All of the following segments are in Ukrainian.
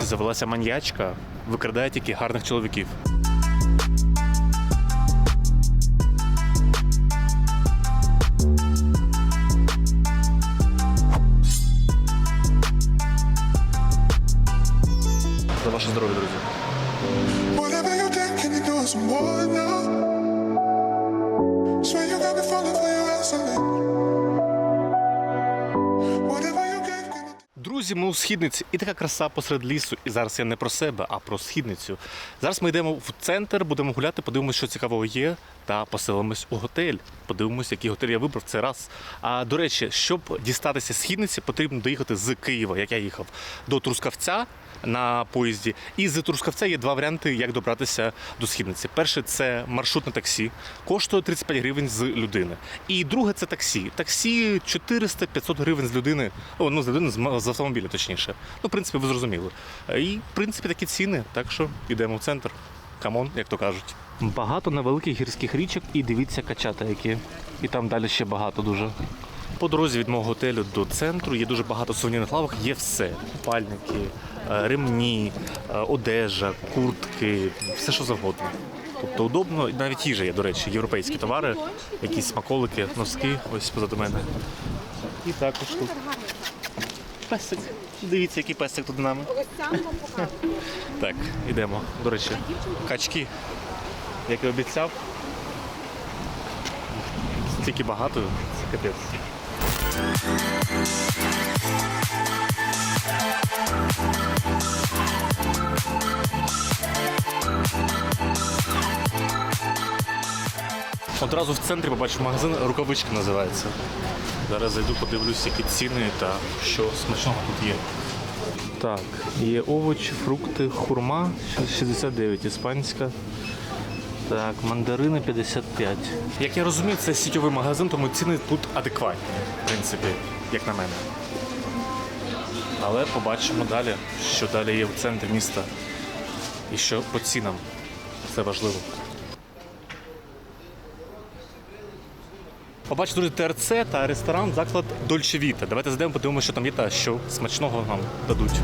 Завелася маньячка, викрадає тільки гарних чоловіків. You Друзі, ми у східниці і така краса посеред лісу. І зараз я не про себе, а про східницю. Зараз ми йдемо в центр, будемо гуляти, подивимося, що цікавого є, та поселимось у готель. Подивимося, який готель я вибрав це раз. А до речі, щоб дістатися східниці, потрібно доїхати з Києва, як я їхав, до Трускавця. На поїзді, і з Трускавця є два варіанти, як добратися до східниці. Перше це маршрутне таксі, коштує 35 гривень з людини. І друге це таксі. Таксі 400-500 гривень з людини. О, ну з людини з автомобіля, точніше. Ну, в принципі, ви зрозуміли. І в принципі такі ціни. Так що йдемо в центр. Камон, як то кажуть. Багато невеликих гірських річок і дивіться качата, які. І там далі ще багато дуже. По дорозі від мого готелю до центру є дуже багато сувенірних лавок, є все: купальники, е, ремні, е, одежа, куртки, все що завгодно. Тобто удобно, навіть їжа є, до речі, європейські товари, якісь смаколики, носки, ось позаду мене. І також тут. Песик. Дивіться, який песик тут з нами. Так, ідемо. До речі, качки, як і обіцяв. Стільки багато, це капець. Одразу в центрі побачив магазин рукавички називається. Зараз зайду, подивлюсь, які ціни та що смачного тут є. Так, є овочі, фрукти, хурма 69, іспанська. Так, мандарини 55. Як я розумію, це сітєвий магазин, тому ціни тут адекватні, в принципі, як на мене. Але побачимо далі, що далі є в центрі міста і що по цінам. Це важливо. Побачите, друзі, ТРЦ та ресторан, заклад Дольче Віта. Давайте зайдемо, подивимося, що там є та що смачного нам дадуть.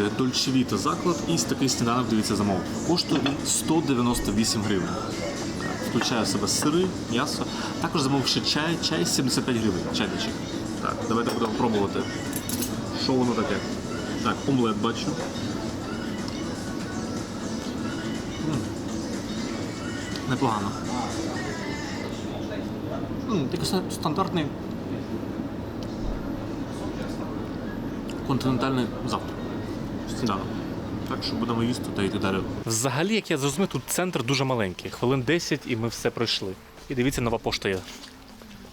Друзі, Дольче Віта заклад і такий сніданок, дивіться, замов. Коштує він 198 гривень. Включає в себе сири, м'ясо. Також замовив ще чай, чай 75 гривень, чайничок. Так, давайте будемо пробувати. Що воно таке? Так, омлет бачу. Непогано. Такий стандартний континентальний завтрак. Сніданок. Так що будемо їсти та йти далі. Взагалі, як я зрозумів, тут центр дуже маленький. Хвилин 10 і ми все пройшли. І дивіться, нова пошта є.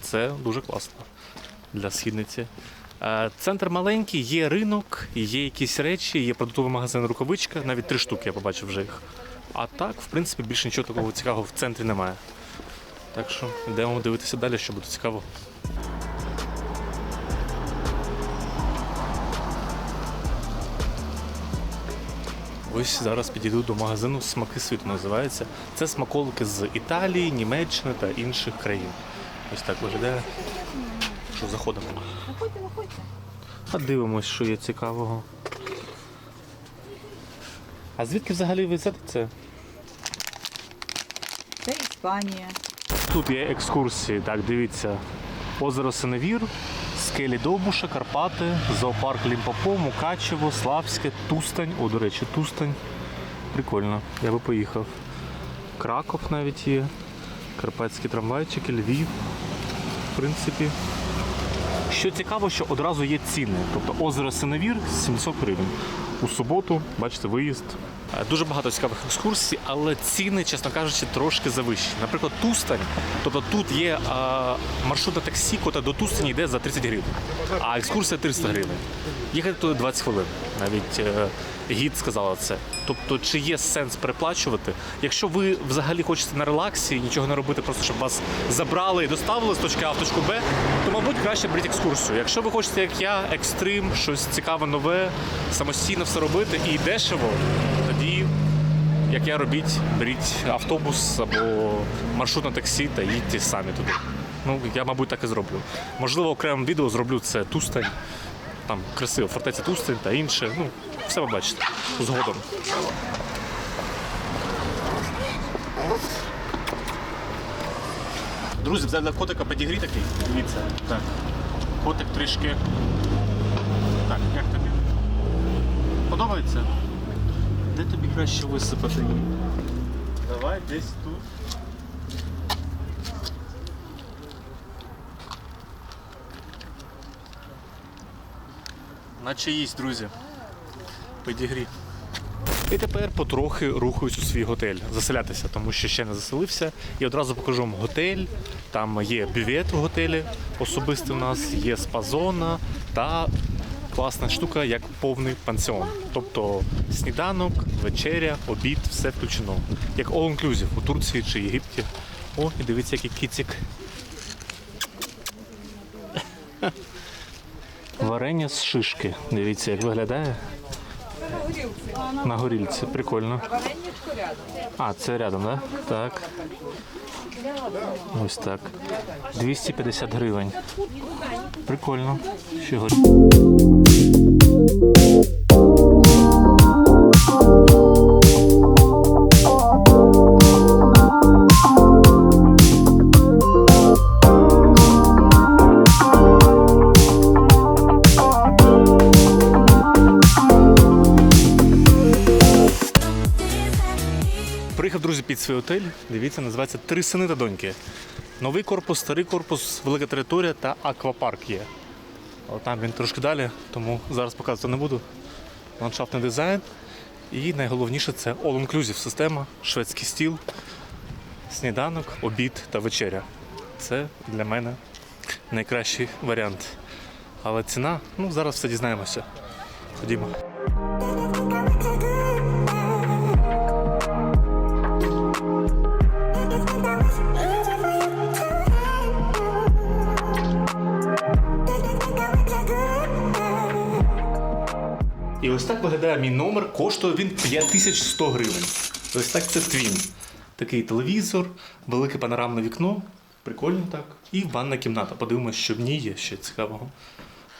Це дуже класно для східниці. Центр маленький, є ринок, є якісь речі, є продуктовий магазин рукавичка, навіть три штуки я побачив вже їх. А так, в принципі, більше нічого такого цікавого в центрі немає. Так що йдемо дивитися далі, що буде цікаво. Ось зараз підійду до магазину Смаки світу називається. Це смаколики з Італії, Німеччини та інших країн. Ось так виглядає. Що заходимо. Заходьте, заходьте. А дивимось, що є цікавого. А звідки взагалі ви це? Це Іспанія. Тут є екскурсії, так, дивіться. Озеро Синевір, скелі Довбуша, Карпати, зоопарк Лімпопо, Мукачево, Славське, Тустань. О, до речі, Тустань. Прикольно, я би поїхав. Краков навіть є. Карпатські трамвайчики, Львів. В принципі. Що цікаво, що одразу є ціни. Тобто озеро Синевір 700 гривень. У суботу, бачите, виїзд Дуже багато цікавих екскурсій, але ціни, чесно кажучи, трошки завищені. Наприклад, Тустань, тобто тут є а, маршрутне таксі, котре до Тустані йде за 30 гривень, а екскурсія 300 гривень. Їхати туди 20 хвилин. Навіть е, гід сказала це. Тобто, чи є сенс переплачувати? Якщо ви взагалі хочете на релаксі, нічого не робити, просто щоб вас забрали і доставили з точки А в точку Б, то мабуть краще беріть екскурсію. Якщо ви хочете, як я, екстрим, щось цікаве, нове, самостійно все робити і дешево, як я робіть, беріть автобус або маршрутне таксі та їдьте самі туди. Ну, я, мабуть, так і зроблю. Можливо, окремим відео зроблю це Тустань, там красиво, фортеця Тустань та інше. Ну, все ви бачите згодом. Друзі, взяли котика педігрі такий. Дивіться. Так. Котик трішки. Так, як тобі? Подобається? Де тобі краще висипати? Давай десь тут. Наче їсть, друзі. Педігрі. І тепер потрохи рухаюсь у свій готель заселятися, тому що ще не заселився. І одразу покажу вам готель. Там є бювет в готелі особистий у нас, є спа-зона та класна штука, як повний пансіон. Тобто сніданок, вечеря, обід, все включено. Як all-inclusive у Турції чи Єгипті. О, і дивіться, який кіцик. Варення з шишки. Дивіться, як виглядає. На горілці, прикольно. А, це рядом, да? так? Ось так. 250 гривень. Прикольно. Ще горі. Приїхав, друзі, під свій готель. Дивіться, називається Три сини та доньки. Новий корпус, старий корпус, велика територія та аквапарк є. Але там він трошки далі, тому зараз показувати не буду. Ландшафтний дизайн. І найголовніше це all-inclusive система, шведський стіл, сніданок, обід та вечеря. Це для мене найкращий варіант. Але ціна, ну зараз все дізнаємося. Ходімо. Так виглядає мій номер, коштує він 5100 гривень. Ось так це твін. Такий телевізор, велике панорамне вікно, прикольно так. І ванна кімната. Подивимось, що в ній є ще цікавого.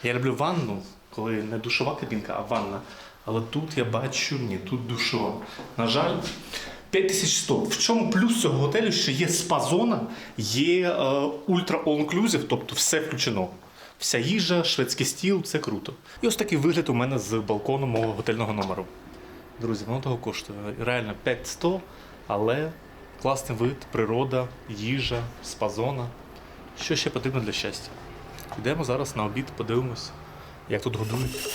Я люблю ванну, коли не душова кабінка, а ванна. Але тут я бачу, ні, тут душова. На жаль, 5100. В чому плюс цього готелю, що є спа-зона, є е, ультра all-inclusive, тобто все включено. Вся їжа, шведський стіл, це круто. І ось такий вигляд у мене з балкону мого готельного номеру. Друзі, воно того коштує. Реально 5100, але класний вид, природа, їжа, спа-зона. Що ще потрібно для щастя? Йдемо зараз на обід, подивимось, як тут годують.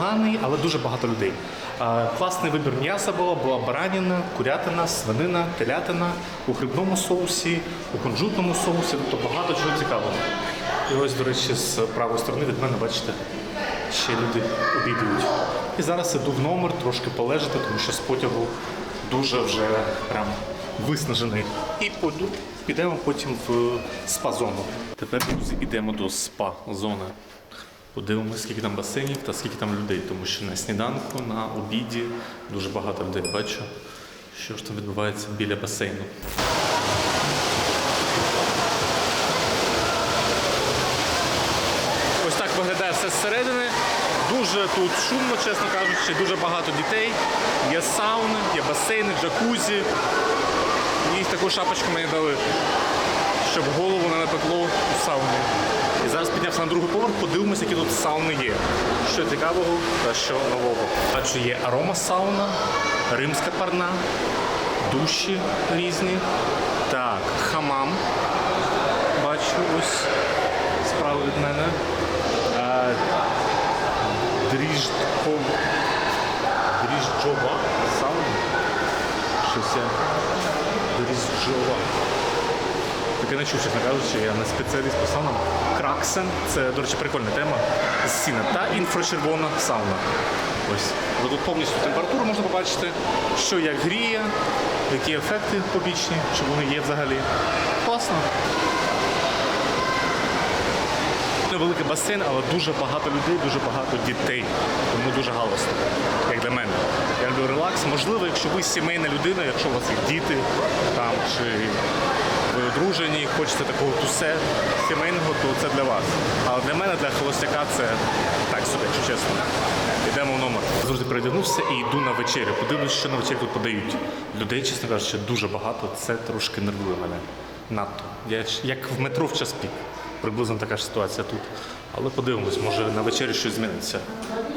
Непоганий, але дуже багато людей. Класний вибір м'яса було, була бараніна, курятина, свинина, телятина у грибному соусі, у кунжутному соусі, тобто багато чого цікавого. І ось, до речі, з правої сторони від мене, бачите, ще люди обідують. І зараз іду в номер трошки полежати, тому що з потягу дуже вже прям виснажений. І пойду, підемо потім в спа-зону. Тепер, друзі, йдемо до спа-зони. Подивимося, скільки там басейнів та скільки там людей, тому що на сніданку, на обіді дуже багато людей бачу, що ж там відбувається біля басейну. Ось так виглядає все зсередини. Дуже тут шумно, чесно кажучи, дуже багато дітей. Є сауни, є басейни, джакузі. І таку шапочку мені дали, щоб голову не напекло у сауні. І зараз піднявся на другий поверх, подивимося, які тут сауни є. Що цікавого та що нового. Бачу, є арома сауна, римська парна, душі різні. Так, хамам. Бачу ось справа від мене. Дріжджова. Дріжджова сауна. Щось я. Дріжджова. Таке не чув, чесно кажучи, я не спеціаліст по саунам. Краксен це, до речі, прикольна тема. Сіна та інфрачервона сауна. Ось. Тут повністю температуру можна побачити, що як гріє, які ефекти побічні, чи вони є взагалі. Класно. Невеликий басейн, але дуже багато людей, дуже багато дітей. Тому дуже галасно, як для мене. Я люблю релакс. Можливо, якщо ви сімейна людина, якщо у вас є діти там чи одружені, хочете такого тусе сімейного, то це для вас. Але для мене, для холостяка, це так собі, якщо чесно. Йдемо в номер. Завжди передягнувся і йду на вечерю. Подивлюсь, що на вечері тут подають. Людей, чесно кажучи, дуже багато. Це трошки нервує мене. Надто. Я як в метро в час пік. Приблизно така ж ситуація тут. Але подивимось, може на вечері щось зміниться.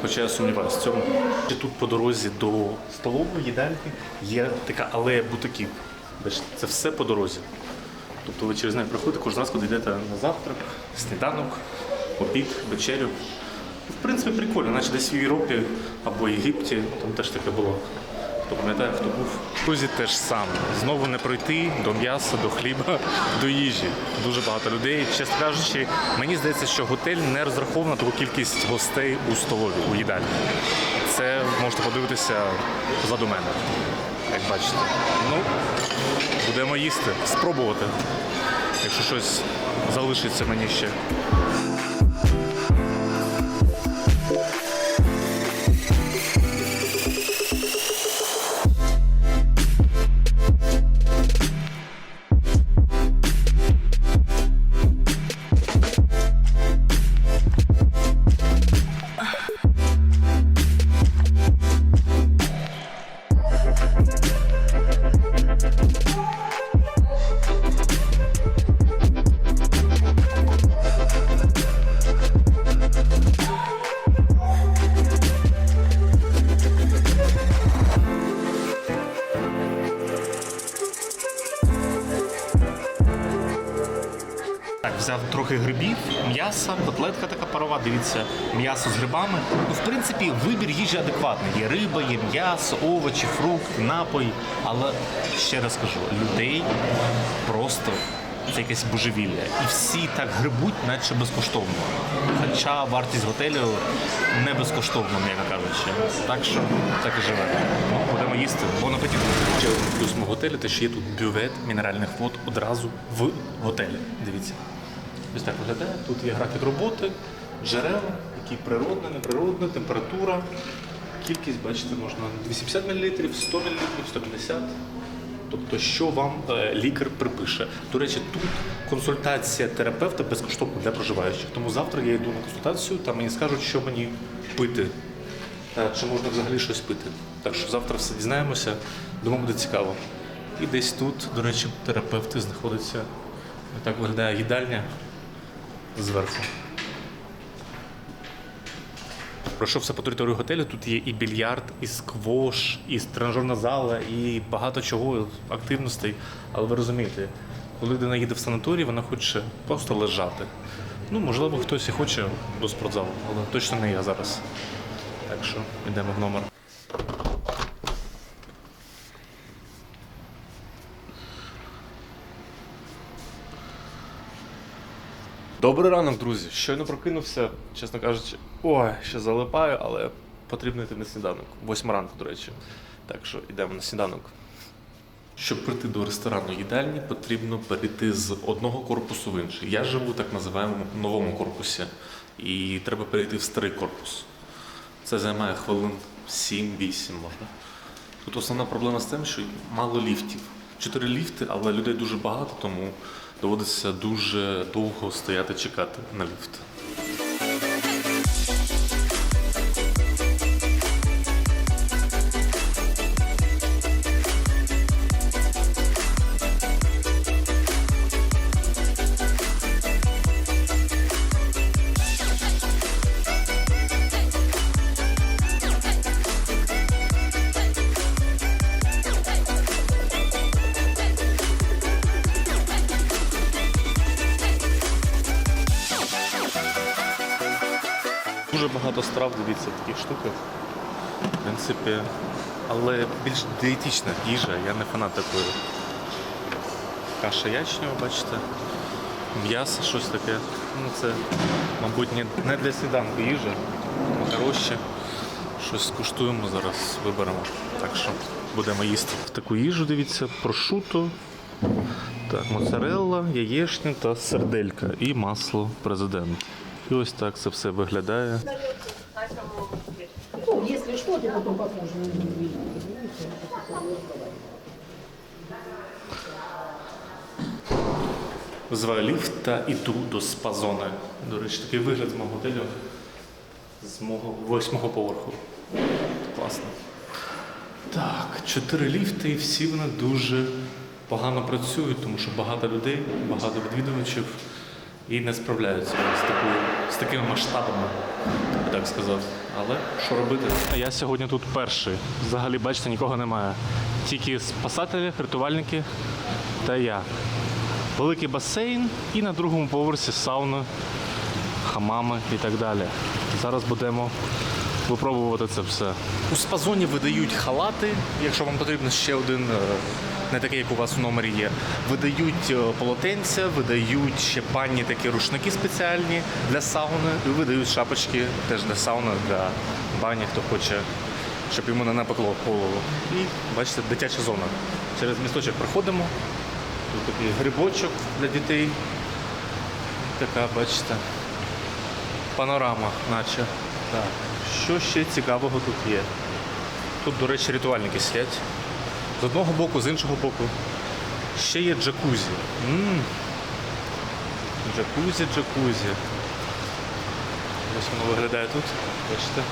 Хоча я сумніваюся в цьому. Тут по дорозі до столової їдальні є така алея бутиків. Це все по дорозі. Тобто ви через неї проходите, кожен раз, коли йдете на завтрак, сніданок, обід, вечерю. В принципі, прикольно, наче десь в Європі або Єгипті, там теж таке було. Хто пам'ятає, хто був. Друзі, теж саме. Знову не пройти до м'яса, до хліба, до їжі. Дуже багато людей. Чесно кажучи, мені здається, що готель не розрахований на таку кількість гостей у столові, у їдальні. Це можете подивитися позаду мене, як бачите. Ну, будемо їсти, спробувати, якщо щось залишиться мені ще. Трохи грибів, м'яса, котлетка така парова, дивіться, м'ясо з грибами. Ну, в принципі, вибір їжі адекватний. Є риба, є м'ясо, овочі, фрукти, напої. Але ще раз кажу, людей просто це якесь божевілля. І всі так грибуть, наче безкоштовно. Хоча вартість готелю не безкоштовна, м'яко кажучи. Так що так і живе. Будемо їсти. Бон апетит. Ще плюс мого готелю, те, що є тут бювет мінеральних вод одразу в готелі. Дивіться. Ось так виглядає. Тут є графік роботи, джерела, які природне, неприродне, температура. Кількість, бачите, можна 250 мл, 100 мл, 150 Тобто, що вам е, лікар припише. До речі, тут консультація терапевта безкоштовна для проживаючих. Тому завтра я йду на консультацію, там мені скажуть, що мені пити. Е, Чи можна взагалі щось пити. Так що завтра все дізнаємося, думаю, буде цікаво. І десь тут, до речі, терапевти знаходяться. Так виглядає їдальня зверху. Пройшовся по території готелю. Тут є і більярд, і сквош, і тренажерна зала, і багато чого, активностей. Але ви розумієте, коли людина їде в санаторій, вона хоче просто лежати. Ну, можливо, хтось і хоче до спортзалу, але точно не я зараз. Так що йдемо в номер. Добрий ранок, друзі. Щойно прокинувся, чесно кажучи, ой, ще залипаю, але потрібно йти на сніданок. Восьма ранку, до речі. Так що йдемо на сніданок. Щоб прийти до ресторану їдальні, потрібно перейти з одного корпусу в інший. Я живу в так називаємому новому корпусі, і треба перейти в старий корпус. Це займає хвилин 7-8 можна. Тут основна проблема з тим, що мало ліфтів. Чотири ліфти, але людей дуже багато, тому доводиться дуже довго стояти чекати на ліфт. Дієтична їжа, я не фанат такої. Каша ячнева, бачите. М'ясо, щось таке. Ну, це, мабуть, не- для сніданку їжа. Хороше. Щось скуштуємо зараз, виберемо. Так що будемо їсти. Таку їжу, дивіться, прошуто, так, моцарелла, яєчня та серделька і масло президент. І ось так це все виглядає. Если что, то потом Визиваю ліфт та іду до спа-зони. До речі, такий вигляд з мого готелю. З мого восьмого поверху. Класно. Так, чотири ліфти, і всі вони дуже погано працюють, тому що багато людей, багато відвідувачів і не справляються з, такою, з такими масштабами, я би так сказав. Але що робити? Я сьогодні тут перший. Взагалі, бачите, нікого немає. Тільки спасателі, рятувальники та я. Великий басейн і на другому поверсі сауна, хамами і так далі. Зараз будемо випробувати це все. У спазоні видають халати, якщо вам потрібен ще один, е, не такий, як у вас у номері є. Видають е, полотенця, видають ще банні такі рушники спеціальні для сауни, і видають шапочки теж для сауни, для бані, хто хоче, щоб йому не напекло голову. І бачите, дитяча зона. Через місточок проходимо. Тут такий грибочок для дітей. Така, бачите, панорама, наче. Так. Що ще цікавого тут є? Тут, до речі, рятувальники сидять. З одного боку, з іншого боку. Ще є джакузі. м Джакузі, джакузі. Ось воно виглядає тут. Бачите?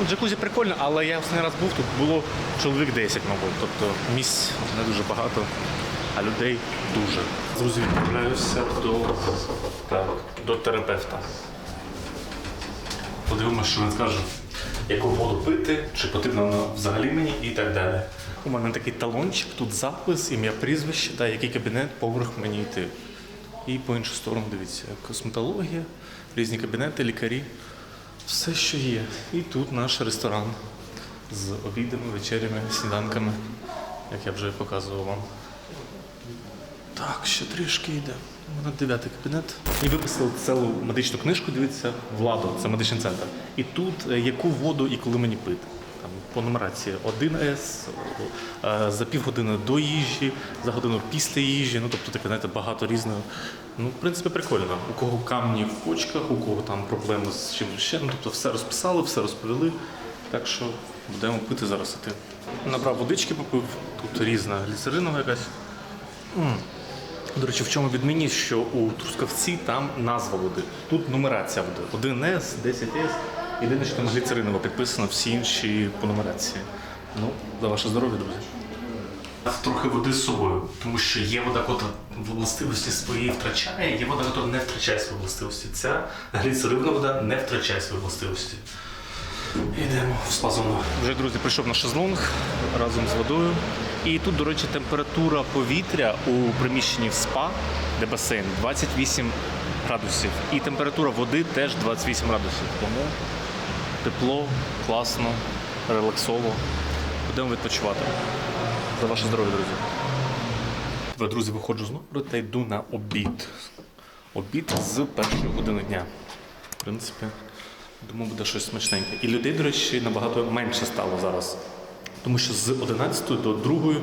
Ну, Джакузі прикольно, але я останній раз був, тут було чоловік 10, мабуть. Тобто місць не дуже багато, а людей дуже. Друзі, відправляюся до, до терапевта. Подивимося, що він скаже, яку воду пити, чи потрібно вона взагалі мені і так далі. У мене такий талончик, тут запис, ім'я, прізвище, та який кабінет, поверх мені йти. І по іншу сторону дивіться, косметологія, різні кабінети, лікарі. Все, що є. І тут наш ресторан з обідами, вечерями, сніданками, як я вже показував вам. Так, ще трішки йде. Мене дев'ятий кабінет. І виписали цілу медичну книжку, дивіться, владу, це медичний центр. І тут е, яку воду і коли мені пити. Там по нумерації 1С, е, за півгодини до їжі, за годину після їжі. Ну тобто таке, знаєте, багато різного. Ну, в принципі, прикольно. У кого камні в почках, у кого там проблеми з чим ще. Ну, тобто все розписали, все розповіли. Так що будемо пити зараз іти. Набрав водички, попив, тут різна гліцеринова якась. До речі, в чому відмінність, що у Трускавці там назва води. Тут нумерація води. 1С, 10С. Єдине, що там гліцеринова підписано, всі інші по нумерації. Ну, за ваше здоров'я, друзі. Трохи води з собою, тому що є вода, котра властивості свої втрачає, є вода, яка не втрачає свої властивості. Ця гліцеринова вода не втрачає свої властивості. Йдемо в спазону. Вже, друзі, прийшов на шезлонг разом з водою. І тут, до речі, температура повітря у приміщенні в спа, де басейн, 28 градусів. І температура води теж 28 градусів. Тому тепло, класно, релаксово. Будемо відпочивати. За ваше здоров'я, друзі. Тепер, друзі, виходжу з номеру та йду на обід. Обід з першої години дня. В принципі, думаю, буде щось смачненьке. І людей, до речі, набагато менше стало зараз. Тому що з 11 до 2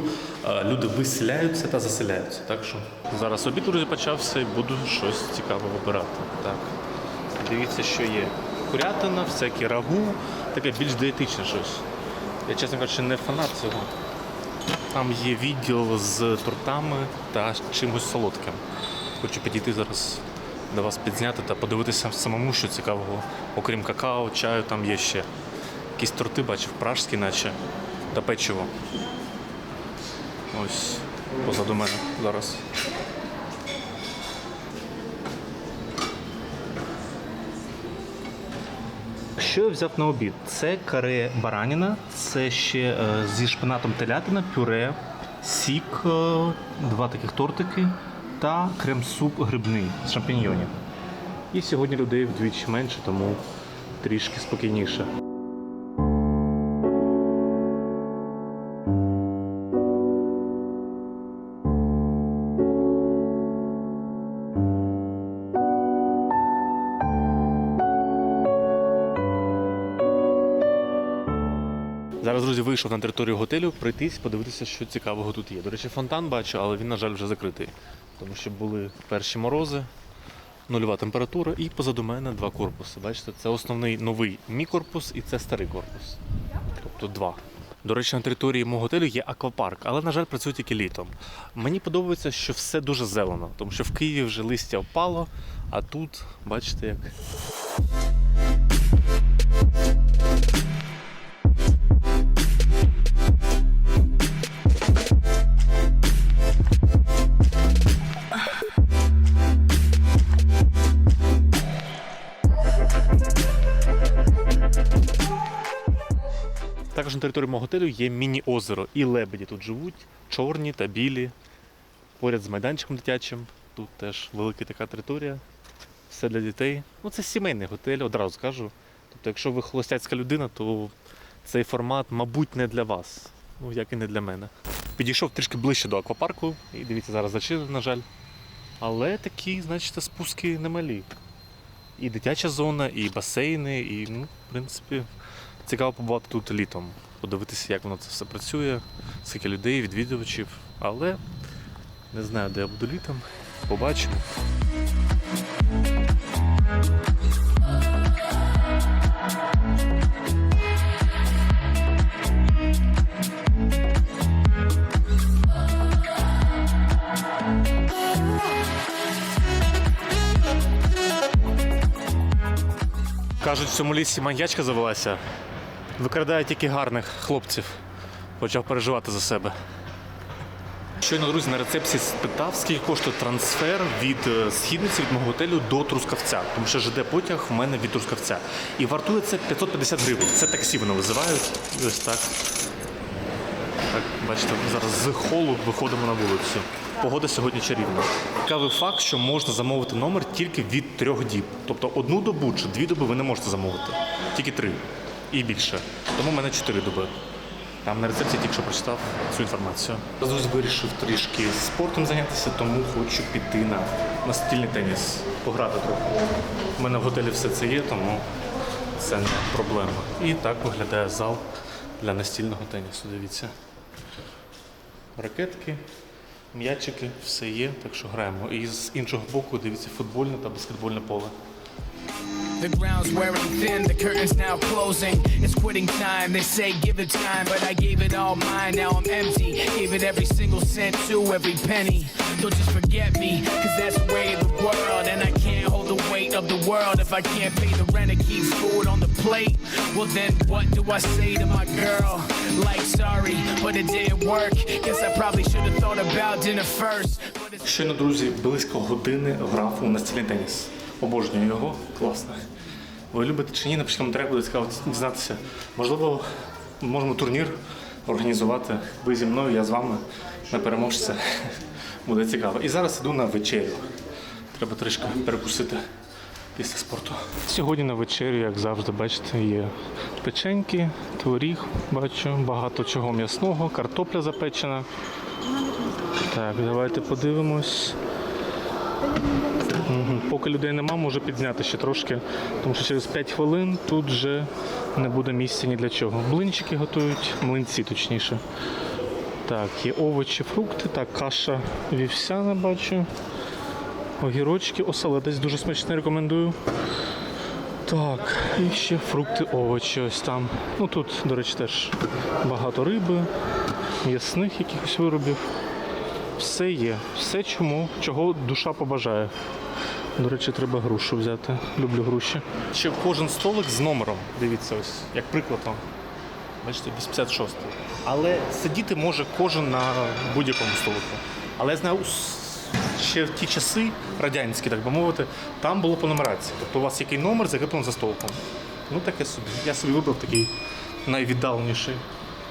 е, люди виселяються та заселяються. Так що зараз обід друзі почався і буду щось цікаве вибирати. Так. Дивіться, що є. Курятина, всякі рагу, таке більш дієтичне щось. Я, чесно кажучи, не фанат цього. Там є відділ з тортами та чимось солодким. Хочу підійти зараз до вас підзняти та подивитися самому, що цікавого. Окрім какао, чаю, там є ще якісь торти, бачив, пражські, наче, та печиво. Ось позаду мене зараз. Що я взяв на обід? Це каре бараніна, це ще е, зі шпинатом телятина, пюре, сік, е, два таких тортики та крем-суп грибний з шампіньйонів. І сьогодні людей вдвічі менше, тому трішки спокійніше. Вийшов на територію готелю пройтись, подивитися, що цікавого тут є. До речі, фонтан бачу, але він, на жаль, вже закритий. Тому що були перші морози, нульова температура, і позаду мене два корпуси. Бачите, це основний новий мій корпус і це старий корпус. Тобто два. До речі, на території мого готелю є аквапарк, але, на жаль, працює тільки літом. Мені подобається, що все дуже зелено, тому що в Києві вже листя впало, а тут, бачите, як Також на території мого готелю є міні-озеро, і лебеді тут живуть, чорні та білі. Поряд з майданчиком дитячим. Тут теж велика така територія. Все для дітей. Ну, це сімейний готель, одразу скажу. Тобто, якщо ви холостяцька людина, то цей формат, мабуть, не для вас. Ну, як і не для мене. Підійшов трішки ближче до аквапарку, і дивіться, зараз зачинено, на жаль. Але такі, значить, спуски немалі. І дитяча зона, і басейни, і, ну, в принципі, Цікаво побувати тут літом, подивитися, як воно це все працює, скільки людей, відвідувачів. Але не знаю, де я буду літом. Побачимо. Кажуть, в цьому лісі маньячка завелася. Викрадає тільки гарних хлопців. Почав переживати за себе. Щойно, друзі, на рецепції спитав, скільки коштує трансфер від е, східниці від мого готелю до Трускавця. Тому що ЖД потяг в мене від Трускавця. І вартує це 550 гривень. Це таксі вони визивають. Ось так. Так, бачите, зараз з холу виходимо на вулицю. Погода сьогодні чарівна. Цікавий факт, що можна замовити номер тільки від трьох діб. Тобто одну добу чи дві доби ви не можете замовити. Тільки три і більше. Тому в мене чотири доби. Там на рецепції тільки що прочитав цю інформацію. Зараз вирішив трішки спортом зайнятися, тому хочу піти на настільний теніс, пограти трохи. У мене в готелі все це є, тому це не проблема. І так виглядає зал для настільного тенісу. Дивіться. Ракетки, м'ячики, все є, так що граємо. І з іншого боку, дивіться, футбольне та баскетбольне поле. The ground's wearing thin, the curtains now closing. It's quitting time, they say give it time, but I gave it all mine, now I'm empty. Gave it every single cent to every penny. Don't just forget me, cause that's the way of the world. And I can't hold the weight of the world if I can't pay the rent and keep food on the plate. Well, then what do I say to my girl? Like, sorry, but it didn't work. Guess I probably should have thought about dinner first. But it's Щойно, друзі, близько години грав у настільний теніс. Обожнюю його, класно. Ви любите чи ні? Напишіть коментарях, буде цікаво дізнатися. Можливо, можемо турнір організувати. Ви зі мною, я з вами на переможця. Буде цікаво. І зараз іду на вечерю. Треба трішки перекусити після спорту. Сьогодні на вечерю, як завжди, бачите, є печеньки, творіг, бачу, багато чого м'ясного, картопля запечена. Так, давайте подивимось. Поки людей нема, може підзняти ще трошки, тому що через 5 хвилин тут вже не буде місця ні для чого. Блинчики готують, млинці точніше. Так, є овочі, фрукти, так, каша вівсяна бачу. Огірочки, оселедець дуже смачний, рекомендую. Так, і ще фрукти, овочі ось там. Ну тут, до речі, теж багато риби, м'ясних якихось виробів. Все є, все чому, чого душа побажає. До речі, треба грушу взяти. Люблю груші. Ще кожен столик з номером. Дивіться, ось, як приклад вам. Бачите, 86. Але сидіти може кожен на будь-якому столику. Але я знаю, ще в ті часи, радянські, так би мовити, там було по нумерації. Тобто у вас який номер закріплений за столиком. Ну таке собі. Я собі вибрав такий найвіддаленіший.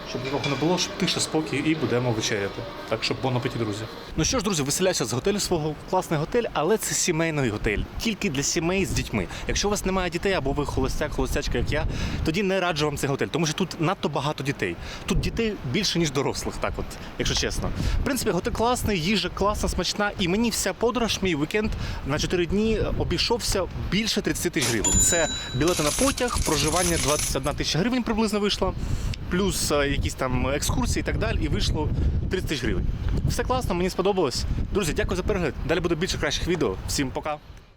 Щоб нікого не було, щоб тиша, спокій, і будемо вечеряти. Так що бон апеті, друзі. Ну що ж, друзі, виселяюся з готелю свого. Класний готель, але це сімейний готель, тільки для сімей з дітьми. Якщо у вас немає дітей або ви холостяк, холостячка, як я, тоді не раджу вам цей готель, тому що тут надто багато дітей. Тут дітей більше ніж дорослих, так от, якщо чесно. В принципі, готель класний, їжа класна, смачна, і мені вся подорож, мій вікенд на 4 дні обійшовся більше 30 тисяч гривень. Це білети на потяг, проживання 21 тисяча гривень приблизно вийшло, плюс е, якісь там екскурсії і так далі, і вийшло 30 тисяч гривень. Все класно, мені сподобалось. Друзі, дякую за перегляд. Далі буде більше кращих відео. Всім пока.